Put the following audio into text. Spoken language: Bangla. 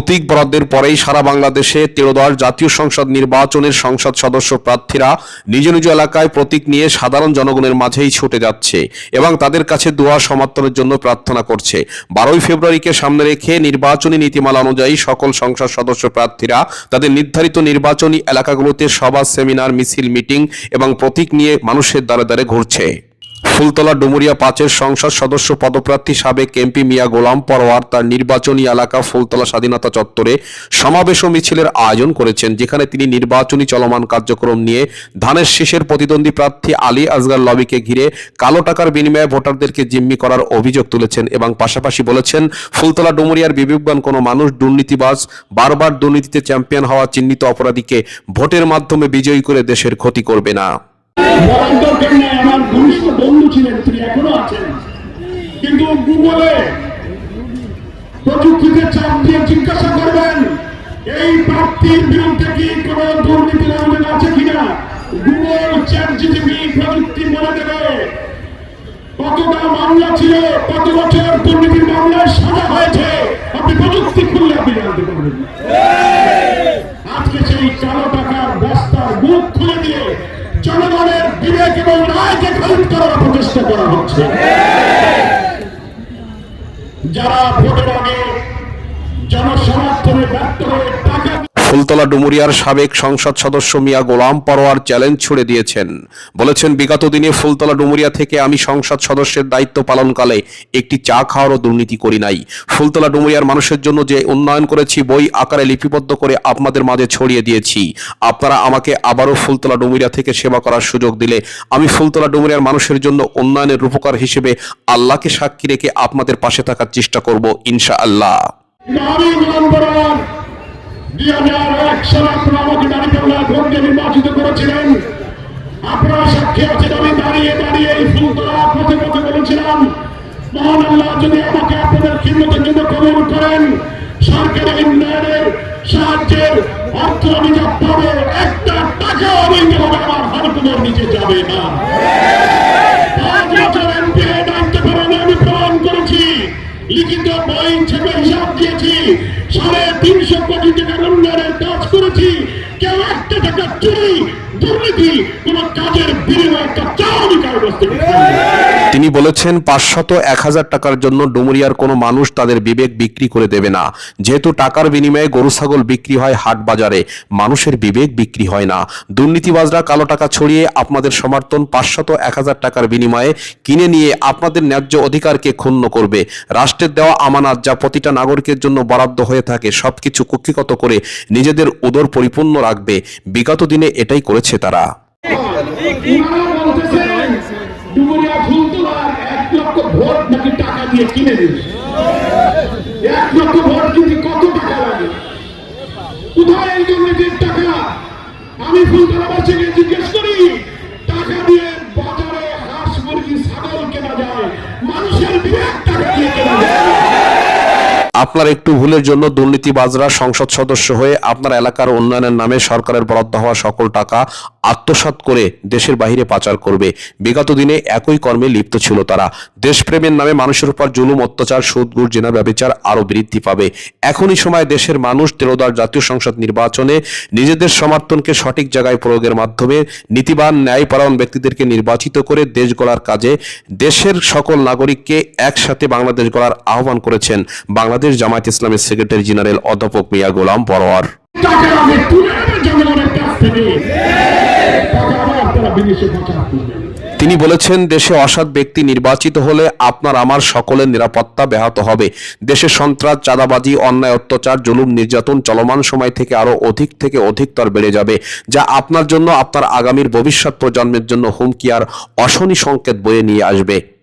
প্রতীক বরাদ্দের পরেই সারা বাংলাদেশে তেরোদশ জাতীয় সংসদ নির্বাচনের সংসদ সদস্য প্রার্থীরা নিজ নিজ এলাকায় প্রতীক নিয়ে সাধারণ জনগণের মাঝেই ছুটে যাচ্ছে এবং তাদের কাছে দোয়া সমর্থনের জন্য প্রার্থনা করছে। বারোই ফেব্রুয়ারিকে সামনে রেখে নির্বাচনী নীতিমালা অনুযায়ী সকল সংসদ সদস্য প্রার্থীরা তাদের নির্ধারিত নির্বাচনী এলাকাগুলোতে সভা, সেমিনার, মিছিল, মিটিং এবং প্রতীক নিয়ে মানুষের দ্বারে দ্বারে ঘুরছে। ফুলতলা ডুমুরিয়া পাঁচের সংসদ সদস্য পদপ্রার্থী সাবেক এমপি মিয়া গোলাম পরোয়ার তার নির্বাচনী এলাকা ফুলতলা স্বাধীনতা চত্বরে সমাবেশ মিছিলের আয়োজন করেছেন, যেখানে তিনি নির্বাচনী চলমান কার্যক্রম নিয়ে ধানের শীষের প্রতিদ্বন্দ্বী প্রার্থী আলী আজগার লবিকে ঘিরে কালো টাকার বিনিময়ে ভোটারদেরকে জিম্মি করার অভিযোগ তুলেছেন এবং পাশাপাশি বলেছেন, ফুলতলা ডুমুরিয়ার বিবেকবান কোনো মানুষ দুর্নীতিবাজ, বারবার দুর্নীতিতে চ্যাম্পিয়ন হওয়া চিহ্নিত অপরাধীকে ভোটের মাধ্যমে বিজয়ী করে দেশের ক্ষতি করবে না। আমার ঘনিষ্ঠ বন্ধু ছিলেন, তিনি এখনও আছেন। কিন্তু গুগলে প্রযুক্তিতে চাপ দিয়ে জিজ্ঞাসা করবেন, এই প্রাপ্তির বিরুদ্ধে কি কোন দুর্নীতি লেনদেন আছে কিনা? গুগল চ্যাট জিটিপি প্রযুক্তি বলে দেবে, কতটা মামলা ছিল, কত বছর দুর্নীতির মামলায় সাজা হয়েছে, আপনি প্রযুক্তি খুললে আপনি জানতে পারবেন। আজকে সেই কালো টাকার বস্তার মুখ খুলে দিয়ে জনগণের বিবেক এবং রায়কে খারিজ করার প্রচেষ্টা করা হচ্ছে। যারা ভোটের আগে জনসমর্থনে ব্যর্থ ফুলতলা ডুমুরিয়ার সাবেক সংসদ সদস্য মিয়া গোলাম পরোয়ার চ্যালেঞ্জ ছুড়ে দিয়েছেন। বলেছেন, বিগত দিনে ফুলতলা ডুমুরিয়া থেকে আমি সংসদ সদস্যের দায়িত্ব পালনকালে একটি চা খাওয়ারও দুর্নীতি করি নাই। ফুলতলা ডুমুরিয়ার মানুষের জন্য যে উন্নয়ন করেছি, বই আকারে লিপিবদ্ধ করে আপনাদের মাঝে ছড়িয়ে দিয়েছি। আপনারা আমাকে আবারও ফুলতলা ডুমুরিয়া থেকে সেবা করার সুযোগ দিলে আমি ফুলতলা ডুমুরিয়ার মানুষের জন্য উন্নয়নের রূপকার হিসেবে আল্লাহকে সাক্ষী রেখে আপনাদের পাশে থাকার চেষ্টা করব ইনশা আল্লাহ আমি করেছিলেন। আপনারা সাক্ষী আছেন আমি দাঁড়িয়ে দাঁড়িয়ে এই ফুলতলা পথে পথে বলেছিলাম, মহান আল্লাহ যদি করেন সরকারি উন্নয়নের অর্থ আমি যা একটা টাকা অবৈধভাবে আমার হারকুমের নিচে যাবে না। আমি লিখিত বই থেকে হিসাব দিয়েছি তিনি বলেছেন পাঁচশত এক হাজার টাকার জন্য ডুমুরিয়ার কোনো মানুষ তাদের বিবেক বিক্রি করে দেবে না যেহেতু টাকার বিনিময়ে গরু ছাগল বিক্রি হয় হাট বাজারে মানুষের বিবেক বিক্রি হয় না দুর্নীতিবাজরা কালো টাকা ছড়িয়ে আপনাদের সমর্থন পাঁচশত এক হাজার টাকার বিনিময়ে কিনে নিয়ে আপনাদের ন্যায্য অধিকারকে ক্ষুণ্ণ করবে রাষ্ট্রের দেওয়া আমানত যা প্রতিটা নাগরিকের জন্য বরাদ্দ হয়ে থাকে সবকিছু কুক্ষিগত করে নিজেদের উদর পরিপূর্ণ রাখবে বিগত দিনে এটাই করেছে তারা ডুমুরিয়া ফুলতলার এক লক্ষ ভোট নাকি টাকা দিয়ে কিনে দিবে এক লক্ষ ভোট কিনতে কত টাকা লাগে? কোথায় এই দুর্নীতির আপনার একটু ভুলের জন্য দুর্নীতিবাজরা সংসদ সদস্য হয়ে আপনার এলাকার উন্নয়নের নামে সরকারের বরাদ্দ হওয়া সকল টাকা আত্মসাৎ করে দেশের বাইরে পাচার করবে। বিগত দিনে একই কর্মে লিপ্ত ছিল তারা। দেশপ্রেমের নামে মানুষের উপর জুলুম, অত্যাচার, সুদ গুড় জেনা ব্যবচার আরও বৃদ্ধি পাবে। এখনই সময় দেশের মানুষ তেরোদশ জাতীয় সংসদ নির্বাচনে নিজেদের সমর্থনকে সঠিক জায়গায় প্রয়োগের মাধ্যমে নীতিবান ন্যায়পরায়ণ ব্যক্তিদেরকে নির্বাচিত করে দেশ গড়ার কাজে দেশের সকল নাগরিককে একসাথে বাংলাদেশ গড়ার আহ্বান করেছেন। বাংলাদেশ জামায়াত ইসলামের সেক্রেটারি জেনারেল অধ্যাপক মিয়া গোলাম পরোয়ার। তিনি বলেছেন দেশে অসৎ ব্যক্তি নির্বাচিত হলে আপনার আমার সকলের নিরাপত্তা ব্যাহত হবে। দেশে সন্ত্রাস চাঁদাবাজি অন্যায় অত্যাচার জুলুম নির্যাতন চলমান সময় থেকে আরও অধিক থেকে অধিকতর বেড়ে যাবে যা আপনার জন্য আপনার আগামীর ভবিষ্যৎ প্রজন্মের জন্য হুমকি আর অশনি সংকেত বয়ে নিয়ে আসবে।